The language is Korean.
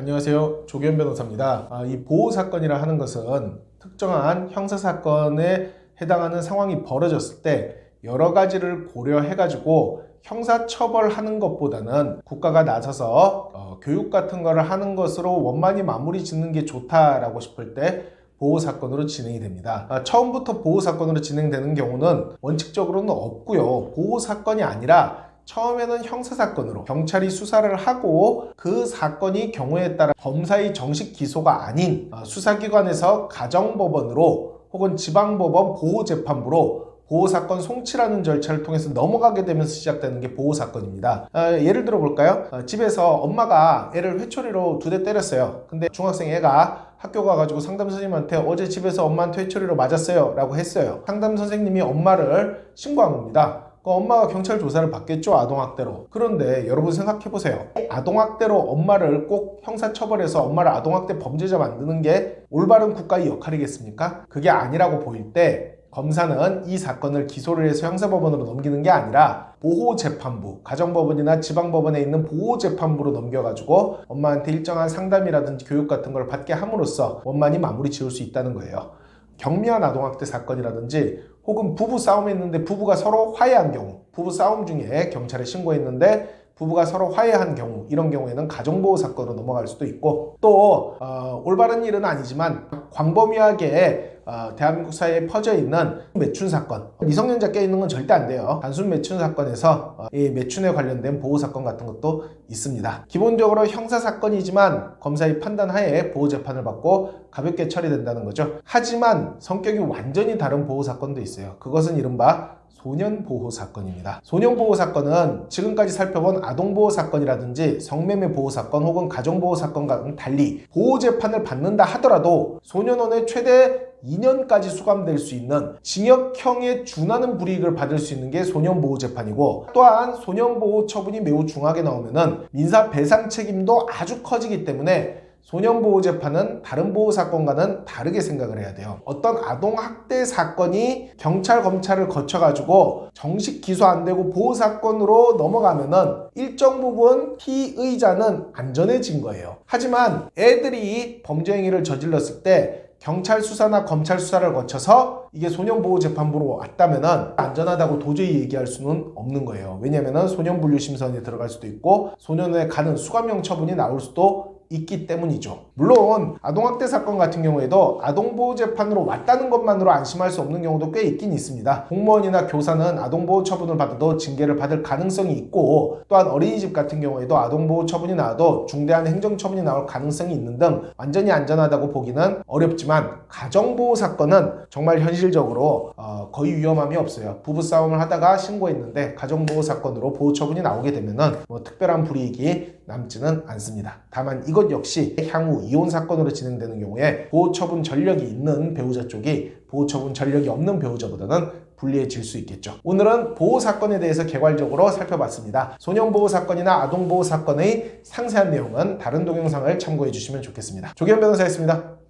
안녕하세요. 조기현 변호사입니다. 아, 이 보호 사건이라 하는 것은 특정한 형사 사건에 해당하는 상황이 벌어졌을 때 여러 가지를 고려해 가지고 형사 처벌하는 것보다는 국가가 나서서 어, 교육 같은 거를 하는 것으로 원만히 마무리 짓는 게 좋다라고 싶을 때 보호 사건으로 진행이 됩니다. 아, 처음부터 보호 사건으로 진행되는 경우는 원칙적으로는 없고요. 보호 사건이 아니라 처음에는 형사사건으로 경찰이 수사를 하고 그 사건이 경우에 따라 검사의 정식 기소가 아닌 어, 수사기관에서 가정법원으로 혹은 지방법원 보호재판부로 보호사건 송치라는 절차를 통해서 넘어가게 되면서 시작되는 게 보호사건입니다. 어, 예를 들어 볼까요? 어, 집에서 엄마가 애를 회초리로 두 대 때렸어요. 근데 중학생 애가 학교 가가지고 상담 선생님한테 어제 집에서 엄마한테 회초리로 맞았어요 라고 했어요. 상담 선생님이 엄마를 신고한 겁니다. 그 엄마가 경찰 조사를 받겠죠 아동학대로 그런데 여러분 생각해 보세요 아동학대로 엄마를 꼭 형사처벌해서 엄마를 아동학대 범죄자 만드는 게 올바른 국가의 역할이겠습니까? 그게 아니라고 보일 때 검사는 이 사건을 기소를 해서 형사법원으로 넘기는 게 아니라 보호재판부, 가정법원이나 지방법원에 있는 보호재판부로 넘겨가지고 엄마한테 일정한 상담이라든지 교육 같은 걸 받게 함으로써 원만히 마무리 지을 수 있다는 거예요. 경미한 아동학대 사건이라든지 혹은 부부 싸움했는데 부부가 서로 화해한 경우 부부 싸움 중에 경찰에 신고했는데 부부가 서로 화해한 경우 이런 경우에는 가정보호 사건으로 넘어갈 수도 있고 또 어, 올바른 일은 아니지만 광범위하게 어, 대한민국 사회에 퍼져 있는 매춘 사건. 미성년자 껴 있는 건 절대 안 돼요. 단순 매춘 사건에서 어, 이 매춘에 관련된 보호 사건 같은 것도 있습니다. 기본적으로 형사 사건이지만 검사의 판단 하에 보호 재판을 받고 가볍게 처리된다는 거죠. 하지만 성격이 완전히 다른 보호 사건도 있어요. 그것은 이른바 소년 보호 사건입니다. 소년 보호 사건은 지금까지 살펴본 아동 보호 사건이라든지 성매매 보호 사건 혹은 가정 보호 사건과는 달리 보호 재판을 받는다 하더라도 소년원의 최대 2년까지 수감될 수 있는 징역형에 준하는 불이익을 받을 수 있는 게 소년보호 재판이고 또한 소년보호 처분이 매우 중하게 나오면은 민사 배상 책임도 아주 커지기 때문에 소년보호 재판은 다른 보호 사건과는 다르게 생각을 해야 돼요. 어떤 아동 학대 사건이 경찰, 검찰을 거쳐 가지고 정식 기소 안 되고 보호 사건으로 넘어가면은 일정 부분 피의자는 안전해진 거예요. 하지만 애들이 범죄 행위를 저질렀을 때 경찰 수사나 검찰 수사를 거쳐서 이게 소년보호재판부로 왔다면은 안전하다고 도저히 얘기할 수는 없는 거예요. 왜냐면은 소년분류심선에 들어갈 수도 있고 소년에 가는 수감형 처분이 나올 수도 있기 때문이죠. 물론 아동학대 사건 같은 경우에도 아동보호 재판으로 왔다는 것만으로 안심할 수 없는 경우도 꽤 있긴 있습니다. 공무원이나 교사는 아동보호 처분을 받아도 징계를 받을 가능성이 있고 또한 어린이집 같은 경우에도 아동보호 처분이 나와도 중대한 행정처분이 나올 가능성이 있는 등 완전히 안전하다고 보기는 어렵지만 가정보호 사건은 정말 현실적으로 어, 거의 위험함이 없어요. 부부싸움을 하다가 신고했는데 가정보호 사건으로 보호 처분이 나오게 되면은 뭐 특별한 불이익이 남지는 않습니다. 다만 이것 역시 향후 이혼 사건으로 진행되는 경우에 보호 처분 전력이 있는 배우자 쪽이 보호 처분 전력이 없는 배우자보다는 불리해질 수 있겠죠. 오늘은 보호 사건에 대해서 개괄적으로 살펴봤습니다. 소년 보호 사건이나 아동 보호 사건의 상세한 내용은 다른 동영상을 참고해 주시면 좋겠습니다. 조기현 변호사였습니다.